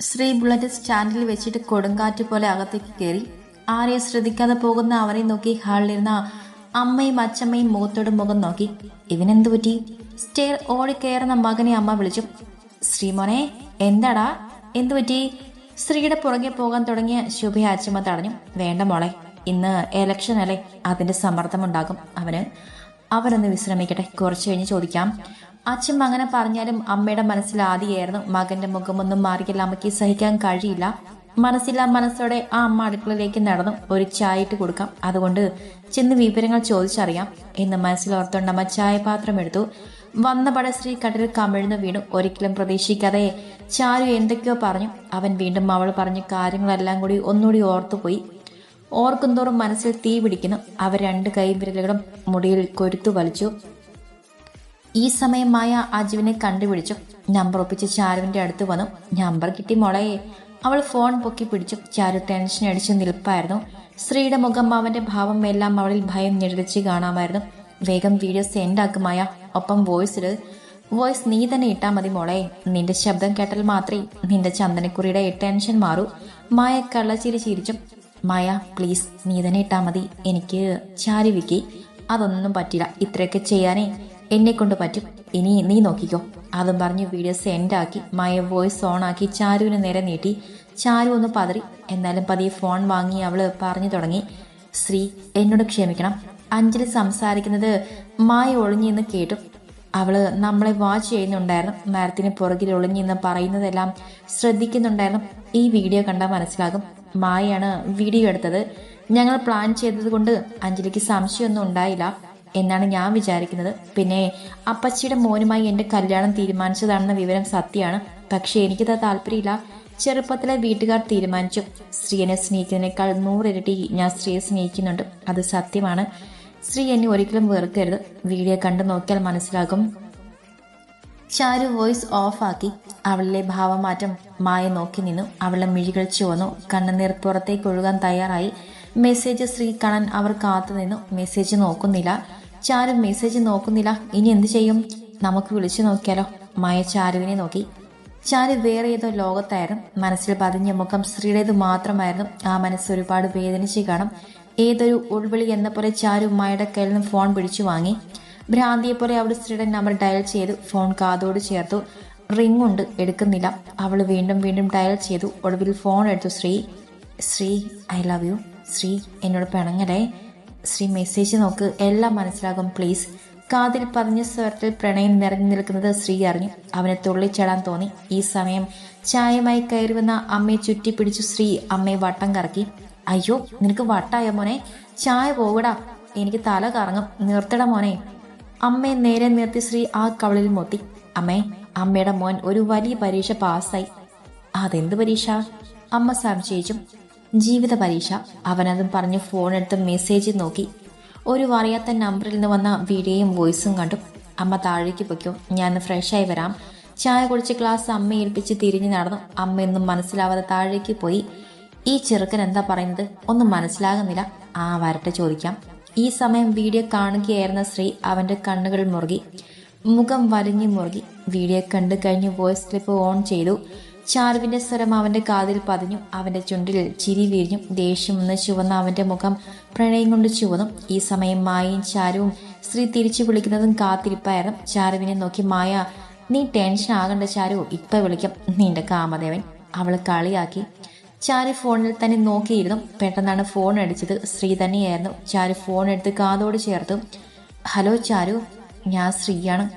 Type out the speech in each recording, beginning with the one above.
Shri bullet സ്റ്റാൻഡിൽ വെച്ചിട്ട് കൊടുങ്കാറ്റ് പോലെ അകത്തേക്ക് കയറി ആരെയും ശ്രദ്ധിക്കാതെ പോകുന്ന അവനെ നോക്കി ഹാളിലിരുന്ന അമ്മയും അച്ഛമ്മയും മുഖത്തോട് മുഖം നോക്കി. ഇവനെന്തു പറ്റി? സ്റ്റെയർ ഓടിക്കയറുന്ന മകനെ അമ്മ വിളിച്ചു. ശ്രീമോനെ എന്താടാ? എന്തു പറ്റി? സ്ത്രീയുടെ പുറകെ പോകാൻ തുടങ്ങിയ ശുഭ അച്ഛമ്മ തടഞ്ഞു. വേണ്ട മോളെ ഇന്ന് എലക്ഷൻ അല്ലേ? അതിന്റെ സമ്മർദ്ദമുണ്ടാകും അവന് അവരൊന്ന് വിശ്രമിക്കട്ടെ. കുറച്ച് കഴിഞ്ഞ് ചോദിക്കാം. അച്ഛൻ അങ്ങനെ പറഞ്ഞാലും അമ്മയുടെ മനസ്സിൽ ആദ്യമായിരുന്നു മകന്റെ മുഖമൊന്നും മാറിയില്ല. അമ്മയ്ക്ക് സഹിക്കാൻ കഴിയില്ല. മനസ്സില്ല മനസ്സോടെ ആ അമ്മ അടുക്കളയിലേക്ക് നടന്നു. ഒരു ചായ ഇട്ട് കൊടുക്കാം. അതുകൊണ്ട് ചെന്ന് വിവരങ്ങൾ ചോദിച്ചറിയാം എന്ന് മനസ്സിലോർത്തുകൊണ്ട് അമ്മ ചായപാത്രം എടുത്തു. വന്ന പടശ്രീ കടലിൽ കമിഴ്ന്നു വീണു. ഒരിക്കലും പ്രതീക്ഷിക്കാതെ ചാരു എന്തൊക്കെയോ പറഞ്ഞു. അവൻ വീണ്ടും അവൾ പറഞ്ഞ കാര്യങ്ങളെല്ലാം കൂടി ഒന്നുകൂടി ഓർത്തുപോയി. ഓർക്കുന്തോറും മനസ്സിൽ തീ പിടിക്കുന്നു. അവർ രണ്ട് കൈവിരലുകളും മുടിയിൽ കൊരുത്തു വലിച്ചു. ഈ സമയം മായ അജുവിനെ കണ്ടുപിടിച്ചു. നമ്പർ ഒപ്പിച്ച് ചാരുവിന്റെ അടുത്ത് വന്നു. നമ്പർ കിട്ടി മുളയെ അവൾ ഫോൺ പൊക്കി പിടിച്ചു. ചാരു ടെൻഷൻ അടിച്ച് നിൽപ്പായിരുന്നു. സ്ത്രീയുടെ മുഖം അവന്റെ ഭാവം എല്ലാം അവളിൽ ഭയം ഞെടിച്ച് കാണാമായിരുന്നു. വേഗം വീഡിയോ സെൻഡ് ആക്കുമായ ഒപ്പം വോയിസിൽ വോയിസ് നീ തന്നെ ഇട്ടാ മതി മോളെ. നിന്റെ ശബ്ദം കേട്ടാൽ മാത്രമേ നിന്റെ ചന്ദനക്കുറിയുടെ ടെൻഷൻ മാറൂ. മായ കള്ളച്ചിരി ചിരിച്ചു. മായ പ്ലീസ് നീ തന്നെ ഇട്ടാ മതി. എനിക്ക് ചാരുവിക്ക് അതൊന്നും പറ്റില്ല. ഇത്രയൊക്കെ ചെയ്യാനേ എന്നെ കൊണ്ട് പറ്റും. ഇനി നീ നോക്കിക്കോ. അതും പറഞ്ഞ് വീഡിയോ സെൻഡ് ആക്കി മായ വോയിസ് ഓൺ ആക്കി ചാരുവിന് നേരെ നീട്ടി. ചാരു ഒന്ന് പതറി എന്നാലും പതിയെ ഫോൺ വാങ്ങി അവൾ പറഞ്ഞു തുടങ്ങി. ശ്രീ എന്നോട് ക്ഷമിക്കണം. അഞ്ജലി സംസാരിക്കുന്നത് മായ ഒളിഞ്ഞെന്ന് കേട്ടു. അവൾ നമ്മളെ വാച്ച് ചെയ്യുന്നുണ്ടായിരുന്നു. മരത്തിന് പുറകിൽ ഒളിഞ്ഞെന്ന് പറയുന്നതെല്ലാം ശ്രദ്ധിക്കുന്നുണ്ടായിരുന്നു. ഈ വീഡിയോ കണ്ടാൽ മനസ്സിലാകും. മായയാണ് വീഡിയോ എടുത്തത്. ഞങ്ങൾ പ്ലാൻ ചെയ്തത് കൊണ്ട് അഞ്ജലിക്ക് സംശയമൊന്നും ഉണ്ടായില്ല. എന്നാണ് ഞാൻ വിചാരിക്കുന്നത്. പിന്നെ അപ്പച്ചിയുടെ മോനുമായി എന്റെ കല്യാണം തീരുമാനിച്ചതാണെന്ന വിവരം സത്യമാണ്. പക്ഷേ എനിക്കത് താല്പര്യമില്ല. ചെറുപ്പത്തിലെ വീട്ടുകാർ തീരുമാനിച്ചു. സ്ത്രീയെ സ്നേഹിക്കുന്നതിനേക്കാൾ നൂറിരട്ടി ഞാൻ സ്ത്രീയെ സ്നേഹിക്കുന്നുണ്ട്. അത് സത്യമാണ്. സ്ത്രീ എന്നെ ഒരിക്കലും വെറുക്കരുത്. വീഡിയോ കണ്ടു നോക്കിയാൽ മനസ്സിലാകും. ചാരു വോയിസ് ഓഫാക്കി അവളിലെ ഭാവമാറ്റം മായ നോക്കി നിന്നു. അവളെ മിഴികൾ ചുവന്നു. കണ്ണുനീർ പുറത്തേക്ക് ഒഴുകാൻ തയ്യാറായി. മെസ്സേജ് സ്ത്രീ കാണാൻ അവർ കാത്തു നിന്നു. മെസ്സേജ് നോക്കുന്നില്ല. ചാരു മെസ്സേജ് നോക്കുന്നില്ല. ഇനി എന്ത് ചെയ്യും? നമുക്ക് വിളിച്ചു നോക്കിയാലോ. മായ ചാരുവിനെ നോക്കി. ചാരു വേറെ ഏതോ ലോകത്തായിരുന്നു. മനസ്സിൽ പതിഞ്ഞ മുഖം സ്ത്രീയുടേത് മാത്രമായിരുന്നു. ആ മനസ്സ് ഒരുപാട് വേദനിച്ച് കാണും. ഏതൊരു ഉൾവിളി എന്ന പോലെ ചാരു മായയുടെ കയ്യിൽ നിന്ന് ഫോൺ പിടിച്ചു വാങ്ങി. ഭ്രാന്തിയെ പോലെ അവൾ സ്ത്രീയുടെ നമ്പർ ഡയൽ ചെയ്തു. ഫോൺ കാതോട് ചേർത്തു. റിംഗ് ഉണ്ട്. എടുക്കുന്നില്ല. അവൾ വീണ്ടും വീണ്ടും ഡയൽ ചെയ്തു. ഒടുവിൽ ഫോൺ എടുത്തു. Sree Sree I love you Sree എന്നോട് പിണങ്ങലേ ശ്രീ മെസ്സേജ് നോക്ക് എല്ലാം മനസ്സിലാകും പ്ലീസ് കാതിൽ പതിഞ്ഞ സ്വരത്തിൽ പ്രണയം നിറഞ്ഞു നിൽക്കുന്നത് ശ്രീ അറിഞ്ഞു. അവനെ തുള്ളിച്ചാടാൻ തോന്നി. ഈ സമയം ചായമായി കയറി വന്ന അമ്മയെ ചുറ്റിപ്പിടിച്ചു ശ്രീ അമ്മയെ വട്ടം കറക്കി. അയ്യോ നിനക്ക് വട്ടായ മോനെ? ചായ പോകടാ എനിക്ക് തല കറങ്ങും. നിർത്തട മോനെ. അമ്മയെ നേരെ നിർത്തി ശ്രീ ആ കവളിൽ മൊത്തി. അമ്മേ അമ്മയുടെ മോൻ ഒരു വലിയ പരീക്ഷ പാസ്സായി. അതെന്ത് പരീക്ഷ? അമ്മ സംശയിച്ചു. ജീവിത പരീക്ഷ അവനതും പറഞ്ഞ് ഫോൺ എടുത്ത് മെസ്സേജ് നോക്കി. ഒരു അറിയാത്ത നമ്പറിൽ നിന്ന് വന്ന വീഡിയോയും വോയിസും കണ്ടു അമ്മ താഴേക്ക് പൊയ്ക്കോ. ഞാൻ ഫ്രഷായി വരാം. ചായ കുടിച്ച് ക്ലാസ് അമ്മ ഏൽപ്പിച്ച് തിരിഞ്ഞു നടന്നു. അമ്മ അമ്മയൊന്നും മനസ്സിലാവാതെ താഴേക്ക് പോയി. ഈ ചെറുക്കൻ എന്താ പറയുന്നത്? ഒന്നും മനസ്സിലാകുന്നില്ല. ആ വരട്ടെ ചോദിക്കാം. ഈ സമയം വീഡിയോ കാണുകയായിരുന്ന ശ്രീ അവന്റെ കണ്ണുകൾ മുറുകി. മുഖം വലിഞ്ഞു മുറുകി. വീഡിയോ കണ്ടു കഴിഞ്ഞ് വോയിസ് ക്ലിപ്പ് ഓൺ ചെയ്തു. ചാരുവിന്റെ സ്വരം അവന്റെ കാതിൽ പതിഞ്ഞു അവന്റെ ചുണ്ടിൽ ചിരി വീരിഞ്ഞു ദേഷ്യം ഒന്ന് ചുവന്ന അവന്റെ മുഖം പ്രണയം കൊണ്ട് ചുവന്നു ഈ സമയം മായയും ചാരുവും സ്ത്രീ തിരിച്ചു വിളിക്കുന്നതും കാത്തിരിപ്പായിരുന്നു. ചാരുവിനെ നോക്കി മായ നീ ടെൻഷൻ ആകണ്ട ചാരു ഇപ്പൊ വിളിക്കാം. നിന്റെ കാമദേവൻ അവൾ കളിയാക്കി. ചാരു ഫോണിൽ തന്നെ നോക്കിയിരുന്നു. പെട്ടെന്നാണ് ഫോൺ അടിച്ചത്. ശ്രീ തന്നെയായിരുന്നു. ചാരു ഫോൺ എടുത്ത് കാതോട് ചേർത്തു. ഹലോ ചാരു ഞാൻ ശ്രീയാണ്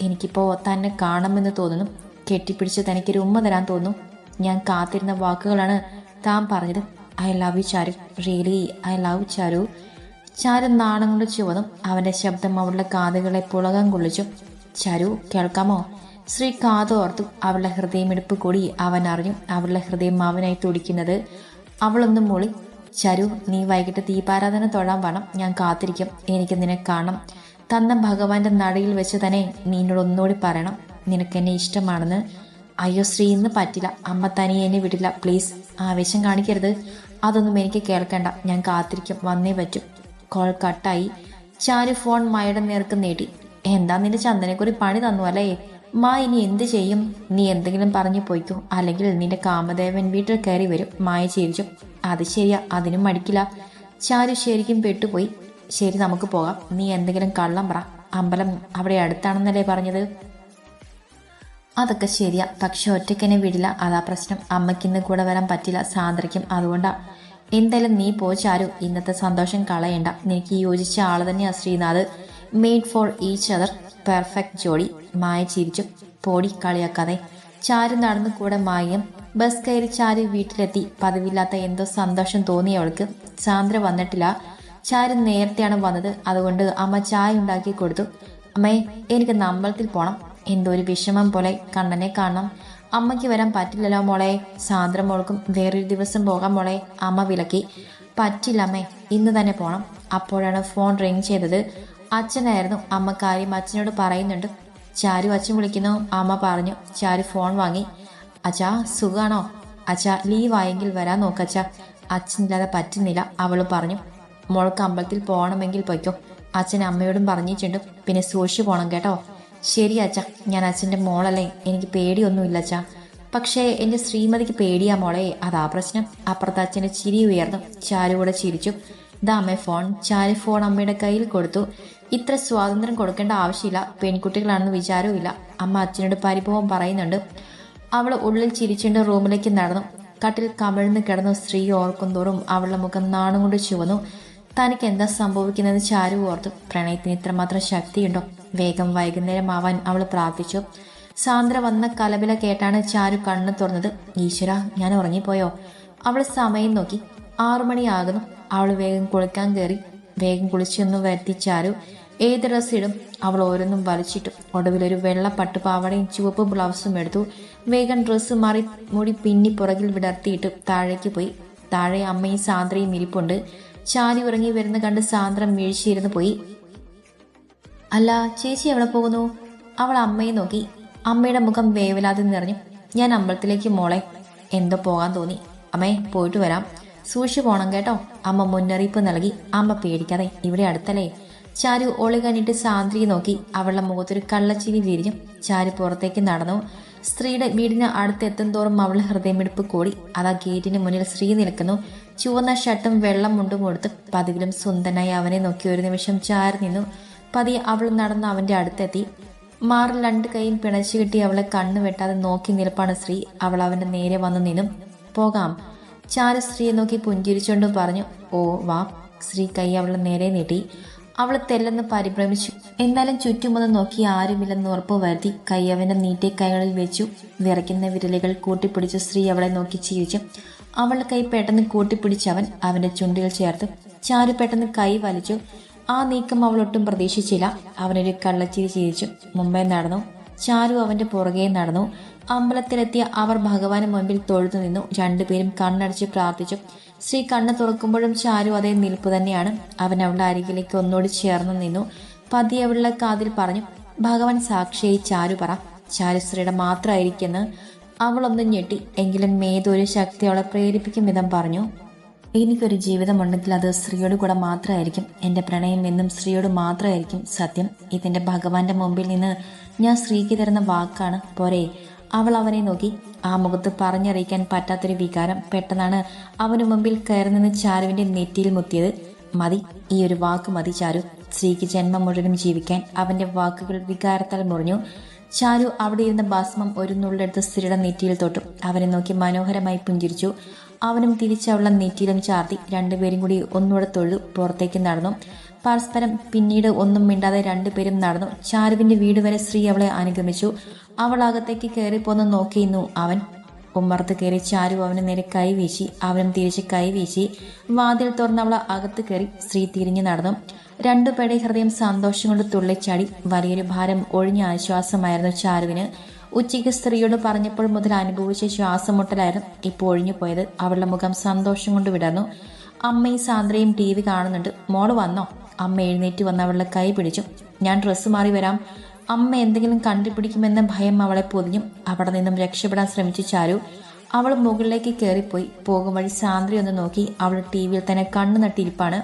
എനിക്കിപ്പോൾ തന്നെ കാണുമെന്ന് തോന്നുന്നു. കെട്ടിപ്പിടിച്ച് തനിക്കൊരു ഉമ്മ തരാൻ തോന്നുന്നു. ഞാൻ കാത്തിരുന്ന വാക്കുകളാണ് താൻ പറഞ്ഞത്. I love you Charu. Really I love Charu. Charu നാണം കൊണ്ട് അവന്റെ ശബ്ദം അവളുടെ കാതുകളെ പുളകം കൊള്ളിച്ചു. ചാരു കേൾക്കാമോ? ശ്രീ കാതോർത്തു അവളുടെ ഹൃദയമെടുപ്പ് കൂടി അവൻ അറിഞ്ഞു. അവളുടെ ഹൃദയം അവനായി തുടിക്കുന്നത് അവളൊന്നും മൂളി. ചരു നീ വൈകിട്ട് ദീപാരാധന തൊഴാൻ വേണം ഞാൻ കാത്തിരിക്കും. എനിക്ക് നിന്നെ കാണണം. തന്ന ഭഗവാന്റെ നടയിൽ വെച്ച് തന്നെ നീ എന്നോട് ഒന്നുകൂടി പറയണം. നിനക്ക് എന്നെ ഇഷ്ടമാണെന്ന്. അയ്യോ ശ്രീ ഇന്ന് പറ്റില്ല. അമ്മ തനിയെ എന്നെ വിടില്ല. പ്ലീസ് ആവേശം കാണിക്കരുത്. അതൊന്നും എനിക്ക് കേൾക്കണ്ട. ഞാൻ കാത്തിരിക്കും. വന്നേ പറ്റും. കോൾ കട്ടായി. ചാരു ഫോൺ മായുടെ നേർക്ക് നേടി. എന്താ നിന്റെ ചന്ദനക്കുറി പണി തന്നു അല്ലേ? മാ ഇനി എന്ത് ചെയ്യും? നീ എന്തെങ്കിലും പറഞ്ഞു പോയിക്കോ. അല്ലെങ്കിൽ നിന്റെ കാമദേവൻ വീട്ടിൽ കയറി വരും. മായ ചിരിച്ചു. അത് ശരിയാ. അതിനും മടിക്കില്ല. ചാരു ശരിക്കും പെട്ടുപോയി. ശരി നമുക്ക് പോകാം. നീ എന്തെങ്കിലും കള്ളം പറ. അമ്പലം അവിടെ അടുത്താണെന്നല്ലേ പറഞ്ഞത്? അതൊക്കെ ശരിയാ. പക്ഷെ ഒറ്റയ്ക്കെന്നെ വിടില്ല. അതാ പ്രശ്നം. അമ്മയ്ക്കിന്ന് കൂടെ വരാൻ പറ്റില്ല. സാന്ദ്രയ്ക്കും അതുകൊണ്ടാ. എന്തായാലും നീ പോ ചാരു. ഇന്നത്തെ സന്തോഷം കളയണ്ട. നിനക്ക് യോജിച്ച ആൾ തന്നെയാ Sreenath. Made for each other perfect ജോഡി. മായ ചിരിച്ചു പോടി കളിയാക്കാതെ. ചാരു നടന്നു കൂടെ മായം ബസ് കയറി ചാരു വീട്ടിലെത്തി. പതിവില്ലാത്ത എന്തോ സന്തോഷം തോന്നി അവൾക്ക്. സാന്ദ്ര വന്നിട്ടില്ല. ചാരു നേരത്തെയാണ് വന്നത്. അതുകൊണ്ട് അമ്മ ചായ ഉണ്ടാക്കി കൊടുത്തു. അമ്മേ എനിക്ക് നമ്പലത്തിൽ പോണം. എന്തോ ഒരു വിഷമം പോലെ കണ്ണനെ കാണണം. അമ്മയ്ക്ക് വരാൻ പറ്റില്ലല്ലോ മോളെ. സാന്ദ്ര മോൾക്കും വേറൊരു ദിവസം പോകാം മോളെ. അമ്മ വിലക്കി. പറ്റില്ല അമ്മേ ഇന്ന് തന്നെ പോണം. അപ്പോഴാണ് ഫോൺ റിങ് ചെയ്തത്. അച്ഛനായിരുന്നു അമ്മ കാര്യം അച്ഛനോട് പറയുന്നുണ്ട്. ചാരു അച്ഛൻ വിളിക്കുന്നു. അമ്മ പറഞ്ഞു ചാരു ഫോൺ വാങ്ങി. അച്ഛാ സുഖാണോ? അച്ഛാ ലീവായെങ്കിൽ വരാൻ നോക്കച്ഛാ അച്ഛനില്ലാതെ പറ്റുന്നില്ല അവൾ പറഞ്ഞു. മോൾക്ക് അമ്പലത്തിൽ പോകണമെങ്കിൽ പൊയ്ക്കോ. അച്ഛൻ അമ്മയോടും പറഞ്ഞിട്ടുണ്ട്. പിന്നെ സൂക്ഷിച്ചു പോണം കേട്ടോ. ശരി അച്ഛ ഞാൻ അച്ഛന്റെ മോളല്ലേ എനിക്ക് പേടിയൊന്നുമില്ല അച്ഛാ. പക്ഷേ എന്റെ ശ്രീമതിക്ക് പേടിയാ മോളെ അതാ പ്രശ്നം. അപ്പുറത്ത് അച്ഛന്റെ ചിരി ഉയർന്നു. ചാരു കൂടെ ചിരിച്ചു. ഇതാ അമ്മ ഫോൺ. ചാരു ഫോൺ അമ്മയുടെ കയ്യിൽ കൊടുത്തു. ഇത്ര സ്വാതന്ത്ര്യം കൊടുക്കേണ്ട ആവശ്യമില്ല. പെൺകുട്ടികളാണെന്ന് വിചാരവുമില്ല. അമ്മ അച്ഛനോട് പരിഭവം പറയുന്നുണ്ട്. അവൾ ഉള്ളിൽ ചിരിച്ചുകൊണ്ട് റൂമിലേക്ക് നടന്നു. കട്ടിൽ കമിഴ്ന്ന് കിടന്നു സ്ത്രീ ഓർക്കും തോറും അവളുടെ മുഖം നാണുകൊണ്ട് ചുവന്നു. തനിക്ക് എന്താ സംഭവിക്കുന്നത് ചാരു ഓർത്തു. പ്രണയത്തിന് ഇത്രമാത്രം ശക്തിയുണ്ടോ? വേഗം വൈകുന്നേരമാവാൻ അവൾ പ്രാർത്ഥിച്ചു. സാന്ദ്ര വന്ന കലബില കേട്ടാണ് ചാരു കണ്ണു തുറന്നത്. ഈശ്വര ഞാൻ ഉറങ്ങിപ്പോയോ? അവൾ സമയം നോക്കി. ആറുമണിയാകുന്നു അവൾ വേഗം കുളിക്കാൻ കയറി. വേഗം കുളിച്ചൊന്നും വരുത്തി ചാരു. ഏത് ഡ്രസ് ഇടും? അവൾ ഓരോന്നും വലിച്ചിട്ടു. ഒരു വെള്ള പട്ടുപാവടയും ചുവപ്പ് ബ്ലൗസും എടുത്തു. വേഗം ഡ്രസ്സ് മാറി മുടി പിന്നി പുറകിൽ വിടർത്തിയിട്ട് താഴേക്ക് പോയി. താഴെ അമ്മയും സാന്ദ്രയും ഇരിപ്പുണ്ട്. ചാരി ഉറങ്ങി വരുന്ന കണ്ട് സാന്ദ്രം വീഴ്ചയിരുന്ന് പോയി. അല്ല ചേച്ചി എവിടെ പോകുന്നു? അവൾ അമ്മയെ നോക്കി. അമ്മയുടെ മുഖം വേവലാതെ നിറഞ്ഞു. ഞാൻ അമ്പലത്തിലേക്ക് മോളെ. എന്തോ പോകാൻ തോന്നി. അമ്മേ പോയിട്ട് വരാം. സൂക്ഷിച്ചു പോണം കേട്ടോ. അമ്മ മുന്നറിയിപ്പ് നൽകി. അമ്മ പേടിക്കാതെ ഇവിടെ അടുത്തല്ലേ? ചാരു ഒളി കണ്ടിട്ട് സാന്ദ്രിയെ നോക്കി. അവളുടെ മുഖത്തൊരു കള്ളച്ചിരി വിരിഞ്ഞു. ചാരു പുറത്തേക്ക് നടന്നു. സ്ത്രീയുടെ വീടിന് അടുത്തെത്തും തോറും അവളുടെ ഹൃദയമിടിപ്പ് കൂടി. അതാ ഗേറ്റിന് മുന്നിൽ സ്ത്രീ നിൽക്കുന്നു. ചുവന്ന ഷർട്ടും വെള്ളം മുണ്ടും കൊടുത്ത് പതിവിലും സുന്ദനായി അവനെ നോക്കി. ഒരു നിമിഷം ചാരി നിന്നു. പതിയെ അവൾ നടന്ന് അവന്റെ അടുത്തെത്തി. മാറിൽ രണ്ട് കൈയും പിണച്ചു കിട്ടി അവളെ കണ്ണു വെട്ടാതെ നോക്കി നിൽപ്പാണ് സ്ത്രീ. അവൾ അവന്റെ നേരെ വന്നു നിന്നും പോകാം. ചാരു സ്ത്രീയെ നോക്കി പുഞ്ചിരിച്ചുകൊണ്ട് പറഞ്ഞു ഓ വാ. സ്ത്രീ കൈ അവളെ നേരെ നീട്ടി. അവൾ തെല്ലെന്ന് പരിഭ്രമിച്ചു. എന്നാലും ചുറ്റുമൊന്ന് നോക്കി ആരുമില്ലെന്ന് ഉറപ്പ് വരുത്തി കൈ അവന്റെ നീട്ടിയ കൈകളിൽ വെച്ചു. വിറയ്ക്കുന്ന വിരലുകൾ കൂട്ടിപ്പിടിച്ച് സ്ത്രീ അവളെ നോക്കി ചിരിച്ചു. അവളുടെ കൈ പെട്ടെന്ന് കൂട്ടിപ്പിടിച്ചവൻ അവന്റെ ചുണ്ടിൽ ചേർത്ത്. ചാരു പെട്ടെന്ന് കൈ വലിച്ചു. ആ നീക്കം അവളൊട്ടും പ്രതീക്ഷിച്ചില്ല. അവനൊരു കള്ളച്ചിരി ചിരിച്ചു. മുമ്പേ നടന്നു. ചാരു അവന്റെ പുറകെ നടന്നു. അമ്പലത്തിലെത്തിയ അവർ ഭഗവാന് മുമ്പിൽ തൊഴുതു നിന്നു. രണ്ടുപേരും കണ്ണടച്ച് പ്രാർത്ഥിച്ചു. ശ്രീ കണ്ണ് തുറക്കുമ്പോഴും ചാരു അതേ നിൽപ്പ് തന്നെയാണ്. അവൻ അവളുടെ അരികിലേക്ക് ഒന്നോട് ചേർന്ന് നിന്നു. പതി അവളുടെ കാതിൽ പറഞ്ഞു ഭഗവാൻ സാക്ഷിയായി ചാരു പറ. ചാരു ശ്രീയുടെ മാത്രമായിരിക്കുന്നു. അവളൊന്നും ഞെട്ടി. എങ്കിലും മേതൊരു ശക്തി അവളെ പ്രേരിപ്പിക്കും വിധം പറഞ്ഞു. എനിക്കൊരു ജീവിതമുണ്ടെങ്കിൽ അത് സ്ത്രീയോട് കൂടെ മാത്രമായിരിക്കും. എന്റെ പ്രണയം എന്നും സ്ത്രീയോട് മാത്രമായിരിക്കും സത്യം. ഇതിന്റെ ഭഗവാന്റെ മുമ്പിൽ നിന്ന് ഞാൻ സ്ത്രീക്ക് തരുന്ന വാക്കാണ് പോരെ. അവൾ അവനെ നോക്കി. ആ മുഖത്ത് പറഞ്ഞറിയിക്കാൻ പറ്റാത്തൊരു വികാരം പെട്ടെന്നാണ് അവന് മുമ്പിൽ കയറി നിന്ന് ചാരുവിന്റെ നെറ്റിയിൽ മുത്തിയത്. മതി ഈ ഒരു വാക്ക് മതി ചാരു. സ്ത്രീക്ക് ജന്മം മുഴുവനും ജീവിക്കാൻ അവന്റെ വാക്കുകൾ വികാരത്താൽ മുറിഞ്ഞു. ചാരു അവിടെ ഇരുന്ന ഭസ്മം ഒരു നുള്ളെടുത്ത് സ്ത്രീയുടെ നെറ്റിയിൽ തൊട്ടു. അവനെ നോക്കി മനോഹരമായി പുഞ്ചിരിച്ചു. അവനും തിരിച്ചവളെ നെറ്റിയിലും ചാർത്തി രണ്ടുപേരും കൂടി ഒന്നുകൂടെ തൊഴു പുറത്തേക്ക് നടന്നു. പരസ്പരം പിന്നീട് ഒന്നും മിണ്ടാതെ രണ്ടുപേരും നടന്നു. ചാരുവിന്റെ വീട് വരെ സ്ത്രീ അവളെ അനുഗമിച്ചു. അവൾ അകത്തേക്ക് കയറിപ്പോന്ന് നോക്കിയിരുന്നു അവൻ. ഉമ്മർത്ത് കയറി ചാരു അവന് നേരെ കൈ വീശി അവനും തിരിച്ച് കൈ വീശി. വാതിൽ തുറന്ന് അവൾ അകത്ത് കയറി സ്ത്രീ തിരിഞ്ഞു നടന്നു. രണ്ടുപേരുടെ ഹൃദയം സന്തോഷം കൊണ്ട് തുള്ളിച്ചാടി. വലിയൊരു ഭാരം ഒഴിഞ്ഞ ആശ്വാസമായിരുന്നു ചാരുവിന്. ഉച്ചയ്ക്ക് സ്ത്രീയോട് പറഞ്ഞപ്പോൾ മുതൽ അനുഭവിച്ച ശ്വാസമുട്ടലായിരുന്നു ഇപ്പോൾ ഒഴിഞ്ഞു പോയത്. അവളുടെ മുഖം സന്തോഷം കൊണ്ട് വിടർന്നു. അമ്മയും സാന്ദ്രയും ടി വി കാണുന്നുണ്ട്. മോൾ വന്നോ? അമ്മ എഴുന്നേറ്റ് വന്ന് അവളുടെ കൈ പിടിച്ചു. ഞാൻ ഡ്രസ്സ് മാറി വരാം. അമ്മ എന്തെങ്കിലും കണ്ടുപിടിക്കുമെന്ന ഭയം അവളെ പൊതിഞ്ഞു. അവിടെ നിന്നും രക്ഷപ്പെടാൻ ശ്രമിച്ചു ചാരു. അവൾ മുകളിലേക്ക് കയറിപ്പോയി പോകും വഴി സാന്ദ്രി ഒന്ന് നോക്കി. അവൾ ടി വിയിൽ തന്നെ കണ്ണു നട്ടിരിപ്പാണ്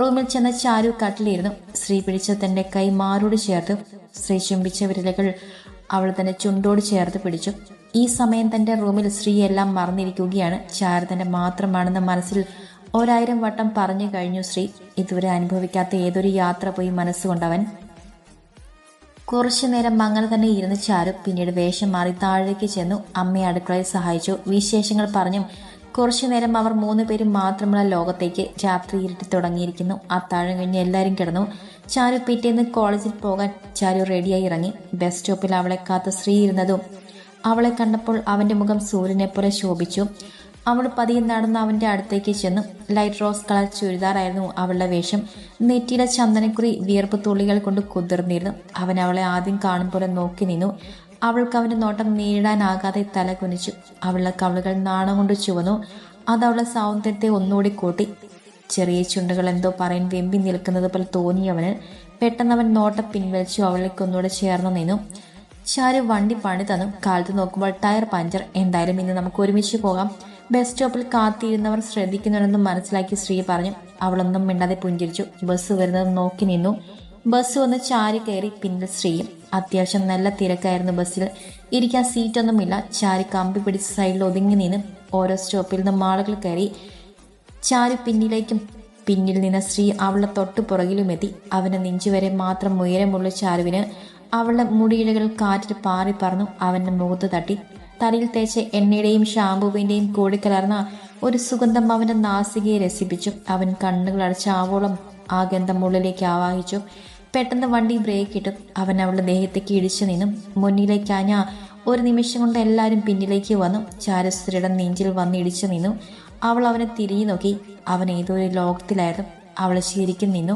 റൂമിൽ ചെന്ന ചാരു കട്ടിലിരുന്നു സ്ത്രീ പിടിച്ച തന്റെ കൈ മാറോട് ചേർത്ത്. സ്ത്രീ ചുംബിച്ച വിരലുകൾ അവൾ തന്നെ ചുണ്ടോട് ചേർത്ത് പിടിച്ചു. ഈ സമയം തന്റെ റൂമിൽ എല്ലാം മറന്നിരിക്കുകയാണ്. ചാരു തന്റെ മാത്രമാണെന്ന് മനസ്സിൽ ഒരായിരം വട്ടം പറഞ്ഞു കഴിഞ്ഞു ശ്രീ. ഇതുവരെ അനുഭവിക്കാത്ത ഏതൊരു യാത്ര പോയി മനസ്സുകൊണ്ടവൻ. കുറച്ചു നേരം അങ്ങനെ തന്നെ ഇരുന്ന് ചാരു. പിന്നീട് വേഷം മാറി താഴേക്ക് ചെന്നു. അമ്മയെ അടുക്കളയിൽ സഹായിച്ചു. വിശേഷങ്ങൾ പറഞ്ഞു കുറച്ചു നേരം അവർ മൂന്ന് പേരും മാത്രമുള്ള ലോകത്തേക്ക് രാത്രി ഇരുട്ടി തുടങ്ങിയിരിക്കുന്നു. അത്താഴം കഴിഞ്ഞ് എല്ലാവരും കിടന്നു. ചാരു പിറ്റേന്ന് കോളേജിൽ പോകാൻ ചാരു റെഡിയായി ഇറങ്ങി. ബസ് സ്റ്റോപ്പിൽ അവളെ കാത്ത സ്ത്രീ ഇരുന്നതും അവളെ കണ്ടപ്പോൾ അവന്റെ മുഖം സൂര്യനെ പോലെ ശോഭിച്ചു. അവൾ പതിയെ നടന്ന് അവന്റെ അടുത്തേക്ക് ചെന്നു. ലൈറ്റ് റോസ് കളർ ചുരിദാറായിരുന്നു അവളുടെ വേഷം. നെറ്റിയിലെ ചന്ദനക്കുറി വിയർപ്പ് തുള്ളികൾ കൊണ്ട് കുതിർന്നിരുന്നു. അവൻ അവളെ ആദ്യം കാണും പോലെ നോക്കി നിന്നു. അവൾക്ക് അവന്റെ നോട്ടം നേരിടാനാകാതെ തല കുനിച്ചു. അവളുടെ കവളുകൾ നാണം കൊണ്ട് ചുവന്നു. അത് അവളുടെ സൗന്ദര്യത്തെ ഒന്നുകൂടി കൂട്ടി. ചെറിയ ചുണ്ടുകൾ എന്തോ പറയാൻ വെമ്പി നിൽക്കുന്നത് പോലെ തോന്നിയവന് പെട്ടെന്ന് അവൻ നോട്ടം പിൻവലിച്ചു അവളേക്കൊന്നുകൂടെ ചേർന്ന് നിന്നു. ചാരു വണ്ടി പണി തന്നു. കാലത്ത് നോക്കുമ്പോൾ ടയർ പഞ്ചർ. എന്തായാലും ഇന്ന് നമുക്ക് ഒരുമിച്ച് പോകാം. ബസ് സ്റ്റോപ്പിൽ കാത്തിരുന്നവർ ശ്രദ്ധിക്കുന്നുണ്ടെന്ന് മനസ്സിലാക്കി ശ്രീ പറഞ്ഞു. അവളൊന്നും മിണ്ടാതെ പുഞ്ചിരിച്ചു. ബസ് വരുന്നത് നോക്കി നിന്നു. ബസ് വന്ന് ചാരി കയറി പിന്നിൽ ശ്രീയും. അത്യാവശ്യം നല്ല തിരക്കായിരുന്നു ബസ്സിൽ. ഇരിക്കാൻ സീറ്റൊന്നുമില്ല ചാരി കമ്പി പിടിച്ച് സൈഡിൽ ഒതുങ്ങി നിന്ന് ഓരോ സ്റ്റോപ്പിൽ നിന്നും ആളുകൾ കയറി ചാരു പിന്നിലേക്കും. പിന്നിൽ നിന്ന് സ്ത്രീ അവളുടെ തൊട്ടു പുറകിലുമെത്തി അവന്റെ നെഞ്ചുവരെ മാത്രം ഉയരമുള്ള ചാരുവിന് അവളുടെ മുടിയിഴകൾ കാറ്റിൽ പാറി പറന്നു അവന്റെ മുഖത്ത് തട്ടി. തലയിൽ തേച്ച എണ്ണയുടെയും ഷാമ്പുവിന്റെയും കൂടിക്കലർന്ന ഒരു സുഗന്ധം അവന്റെ നാസികയെ രസിപ്പിച്ചു. അവൻ കണ്ണുകൾ അടച്ച ആവോളം ആ ഗന്ധം ഉള്ളിലേക്ക് ആവാഹിച്ചു. പെട്ടെന്ന് വണ്ടി ബ്രേക്ക് ഇട്ടു അവൻ അവളുടെ ദേഹത്തേക്ക് ഇടിച്ചു നിന്നും. മുന്നിലേക്ക് ആഞ്ഞ ഒരു നിമിഷം കൊണ്ട് എല്ലാവരും പിന്നിലേക്ക് വന്നു. ചാരസ്ത്രീയുടെ നെഞ്ചിൽ വന്ന് ഇടിച്ചു നിന്നു. അവൾ അവനെ തിരിഞ്ഞു നോക്കി. അവൻ ഏതോ ഒരു ലോകത്തിലായിരുന്നു. അവൾ ശരിക്കും നിന്നു.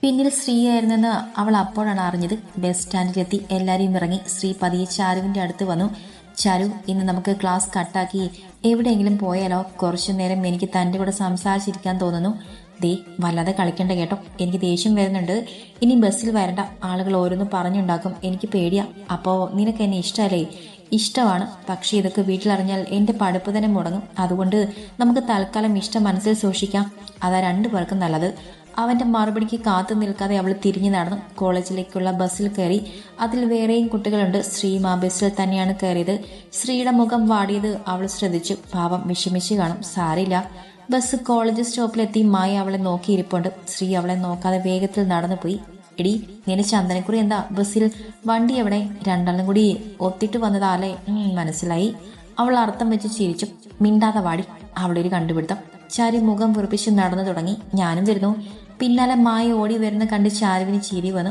പിന്നിൽ സ്ത്രീയായിരുന്നെന്ന് അവൾ അപ്പോഴാണ് അറിഞ്ഞത്. ബസ് സ്റ്റാൻഡിലെത്തി എല്ലാവരെയും ഇറങ്ങി. സ്ത്രീ പതിയെ ചാരുവിന്റെ അടുത്ത് വന്നു. ചാരു ഇന്ന് നമുക്ക് ക്ലാസ് കട്ടാക്കി എവിടെയെങ്കിലും പോയാലോ? കുറച്ചു നേരം എനിക്ക് തന്റെ കൂടെ സംസാരിച്ചിരിക്കാൻ തോന്നുന്നു. ദേ വല്ലാതെ കളിക്കണ്ട കേട്ടോ. എനിക്ക് ദേഷ്യം വരുന്നുണ്ട്. ഇനി ബസ്സിൽ വരേണ്ട. ആളുകൾ ഓരോന്ന് പറഞ്ഞുണ്ടാക്കും. എനിക്ക് പേടിയാ. അപ്പോ നിനക്ക് എന്നെ ഇഷ്ടമല്ലേ ഇഷ്ടമാണ്. പക്ഷേ ഇതൊക്കെ വീട്ടിലറിഞ്ഞാൽ എന്റെ പഠിപ്പ് തന്നെ മുടങ്ങും. അതുകൊണ്ട് നമുക്ക് തൽക്കാലം ഇഷ്ടം മനസ്സിൽ സൂക്ഷിക്കാം. അതാ രണ്ടു പേർക്കും നല്ലത്. അവന്റെ മറുപടിക്ക് കാത്തു നിൽക്കാതെ അവൾ തിരിഞ്ഞു നടന്നു. കോളേജിലേക്കുള്ള ബസ്സിൽ കയറി അതിൽ വേറെയും കുട്ടികളുണ്ട്. ശ്രീ ആ ബസ്സിൽ തന്നെയാണ് കയറിയത്. ശ്രീയുടെ മുഖം വാടിയത് അവൾ ശ്രദ്ധിച്ചു. പാവം വിഷമിച്ച് കാണും. സാരില്ല ബസ് കോളേജ് സ്റ്റോപ്പിലെത്തി മായ അവളെ നോക്കിയിരിപ്പുണ്ട്. ശ്രീ അവളെ നോക്കാതെ വേഗത്തിൽ നടന്നു പോയി എടി നിന്റെ ചന്ദനക്കുറി എന്താ? ബസ്സിൽ വണ്ടി എവിടെ? രണ്ടാളും കൂടി ഒത്തിട്ട് വന്നതാലേ മനസ്സിലായി. അവൾ അർത്ഥം വെച്ച് ചിരിച്ചു. മിണ്ടാതെ വാടി. അവളെ ഒരു കണ്ടുപിടുത്തം. ചാരി മുഖം പുറപ്പിച്ച് നടന്നു തുടങ്ങി. ഞാനും വരുന്നു. പിന്നാലെ മായ ഓടി വരുന്ന കണ്ട് ചാരുവിന് ചിരി വന്നു.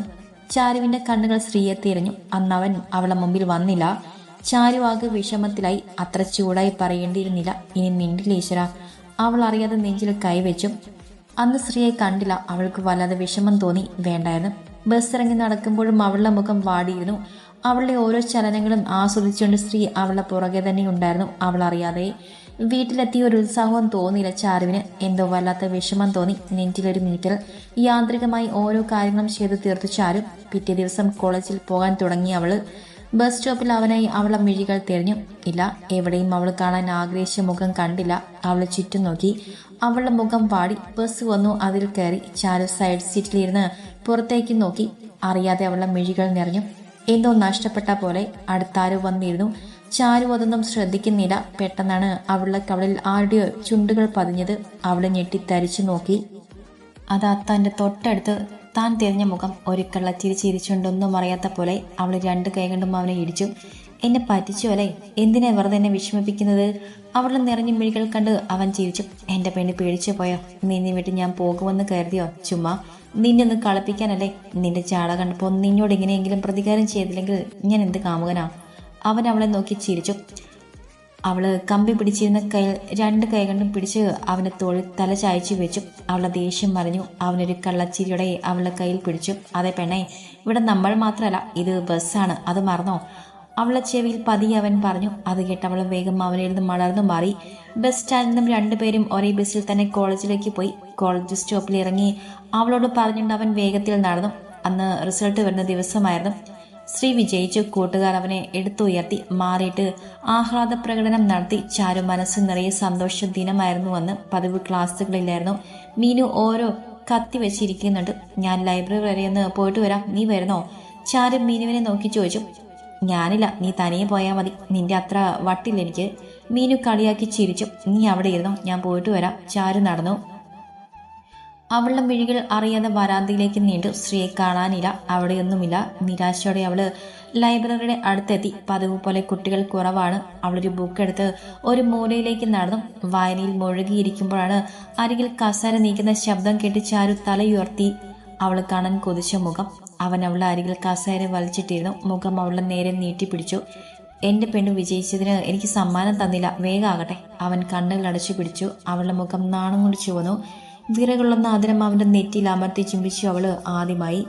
ചാരുവിന്റെ കണ്ണുകൾ സ്ത്രീയെ തിരഞ്ഞു. അന്നവൻ അവളെ മുമ്പിൽ വന്നില്ല. ചാരു ആകെ വിഷമത്തിലായി. അത്ര ചൂടായി പറയേണ്ടിയിരുന്നില്ല. ഇനി മിണ്ടില്ല ഈശ്വര. അവൾ അറിയാതെ നെഞ്ചിൽ കൈവച്ചു അന്ന് സ്ത്രീയെ കണ്ടില്ല അവൾക്ക് വല്ലാതെ വിഷമം തോന്നി വേണ്ടായിരുന്നു. ബസ് ഇറങ്ങി നടക്കുമ്പോഴും അവളുടെ മുഖം വാടിയിരുന്നു. അവളുടെ ഓരോ ചലനങ്ങളും ആസ്വദിച്ചുകൊണ്ട് സ്ത്രീ അവളുടെ പുറകെ തന്നെ ഉണ്ടായിരുന്നു. അവൾ അറിയാതെ വീട്ടിലെത്തിയ ഒരു ഉത്സാഹവും തോന്നിയില്ല ചാരുവിന്. എന്തോ വല്ലാത്ത വിഷമം തോന്നി. നെഞ്ചിലൊരു മിനിറ്റിൽ യാന്ത്രികമായി ഓരോ കാര്യങ്ങളും ചെയ്തു തീർത്തു ചാരു. പിറ്റേ ദിവസം കോളേജിൽ പോകാൻ തുടങ്ങി അവൾ. ബസ് സ്റ്റോപ്പിൽ അവനായി അവളെ മിഴികൾ തിരഞ്ഞു. ഇല്ല എവിടെയും അവൾ കാണാൻ ആഗ്രഹിച്ച മുഖം കണ്ടില്ല. അവൾ ചുറ്റും നോക്കി. അവളുടെ മുഖം പാടി ബസ് വന്നു അതിൽ കയറി. ചാരു സൈഡ് സീറ്റിലിരുന്ന് പുറത്തേക്ക് നോക്കി. അറിയാതെ അവളുടെ മിഴികൾ നിറഞ്ഞു. എന്തോ നഷ്ടപ്പെട്ട പോലെ അടുത്താരോ വന്നിരുന്നു. ചാരു അതൊന്നും ശ്രദ്ധിക്കുന്നില്ല. പെട്ടെന്നാണ് അവളുടെ കവളിൽ ആരുടെയോ ചുണ്ടുകൾ പതിഞ്ഞത്. അവളെ ഞെട്ടിത്തരിച്ചു നോക്കി. അതാ തന്റെ തൊട്ടടുത്ത് താൻ തിരിഞ്ഞ മുഖം ഒരു ചിരി ചിരിച്ചുണ്ടൊന്നും അറിയാത്ത പോലെ അവൾ രണ്ട് കൈ കൊണ്ടും അവനെ ഇടിച്ചു. എന്നെ പറ്റിച്ചു അല്ലേ? എന്തിനാ വെറുതെ എന്നെ വിഷമിപ്പിക്കുന്നത്? അവളുടെ നിറഞ്ഞ മിഴികൾ കണ്ട് അവൻ ചിരിച്ചു. എന്റെ പെണ്ണ് പേടിച്ചു പോയോ? നിന്നെ വിട്ട് ഞാൻ പോകുമെന്ന് കരുതിയോ? ചുമ്മാ നിന്നെ ഒന്ന് കളപ്പിക്കാനല്ലേ? നിന്റെ ചാട കണ്ടപ്പോൾ നിന്നോട് ഇങ്ങനെയെങ്കിലും പ്രതികാരം ചെയ്തില്ലെങ്കിൽ ഞാൻ എന്ത് കാമുകനാ? അവൻ അവളെ നോക്കി ചിരിച്ചു. അവൾ കമ്പി പിടിച്ചിരുന്ന കൈ രണ്ട് കൈകണ്ടും പിടിച്ച് അവന്റെ തോളിൽ തല ചായച്ചു വെച്ചു. അവളുടെ ദേഷ്യം മറിഞ്ഞു. അവനൊരു കള്ളച്ചിരിയുടെ അവളുടെ കയ്യിൽ പിടിച്ചു. അതെ പെണ്ണെ ഇവിടെ നമ്മൾ മാത്രമല്ല ഇത് ബസ്സാണ്. അത് മറന്നോ അവളെ ചെവിയിൽ പതിയെ അവൻ പറഞ്ഞു. അത് കേട്ട് അവൾ വേഗം അവനിൽ നിന്ന് മലർന്നു മാറി. ബസ് സ്റ്റാൻഡിൽ നിന്നും രണ്ടുപേരും ഒരേ ബസ്സിൽ തന്നെ കോളേജിലേക്ക് പോയി. കോളേജ് സ്റ്റോപ്പിൽ ഇറങ്ങി അവളോട് പറഞ്ഞുകൊണ്ട് അവൻ വേഗത്തിൽ നടന്നു. അന്ന് റിസൾട്ട് വരുന്ന ദിവസമായിരുന്നു. ശ്രീ വിജയിച്ചു കൂട്ടുകാർ അവനെ എടുത്തുയർത്തി മാറിയിട്ട് ആഹ്ലാദ പ്രകടനം നടത്തി. ചാരു മനസ്സ് നിറയെ സന്തോഷ ദിനമായിരുന്നുവെന്ന് പതിവ് ക്ലാസ്സുകളിലായിരുന്നു മീനു ഓരോ കത്തി വെച്ചിരിക്കുന്നുണ്ട്. ഞാൻ ലൈബ്രറി വരെ ഒന്ന് പോയിട്ട് വരാം. നീ വരുന്നോ? ചാരു മീനുവിനെ നോക്കി ചോദിച്ചു. ഞാനില്ല നീ തനിയെ പോയാൽ മതി. നിന്റെ അത്ര വട്ടില്ല എനിക്ക്. മീനു കളിയാക്കി ചിരിച്ചു. നീ അവിടെ ഇരുന്നോ? ഞാൻ പോയിട്ട് വരാം. ചാരു നടന്നു. അവളുടെ മിഴികൾ അറിയാതെ വരാന്തയിലേക്ക് നീണ്ടു. സ്ത്രീയെ കാണാനില്ല. അവിടെയൊന്നുമില്ല. നിരാശയോടെ അവൾ ലൈബ്രറിയുടെ അടുത്തെത്തി. പതിവ് പോലെ കുട്ടികൾ കുറവാണ്. അവളൊരു ബുക്ക് എടുത്ത് ഒരു മൂലയിലേക്ക് നടന്നു. വായനയിൽ മുഴുകിയിരിക്കുമ്പോഴാണ് അരികിൽ കസേര നീക്കുന്ന ശബ്ദം കേട്ട് ചാരു തലയുയർത്തി അവൾ കാണാൻ കൊതിച്ച മുഖം. അവൻ അവളുടെ അരികിൽ കസേര വലിച്ചിട്ടിരുന്നു. മുഖം അവളുടെ നേരെ നീട്ടിപ്പിടിച്ചു. എന്റെ പെണ്ണ് വിജയിച്ചതിന് എനിക്ക് സമ്മാനം തന്നില്ല. വേഗാകട്ടെ അവൻ കണ്ണുകൾ അടച്ചു പിടിച്ചു. അവളുടെ മുഖം നാണം കൊണ്ട് ചുവന്നു. വിറകൊള്ളുന്ന ആദരം അവന്റെ നെറ്റിയിൽ അമർത്തി ചുംബിച്ചു അവൾ ആദ്യമായി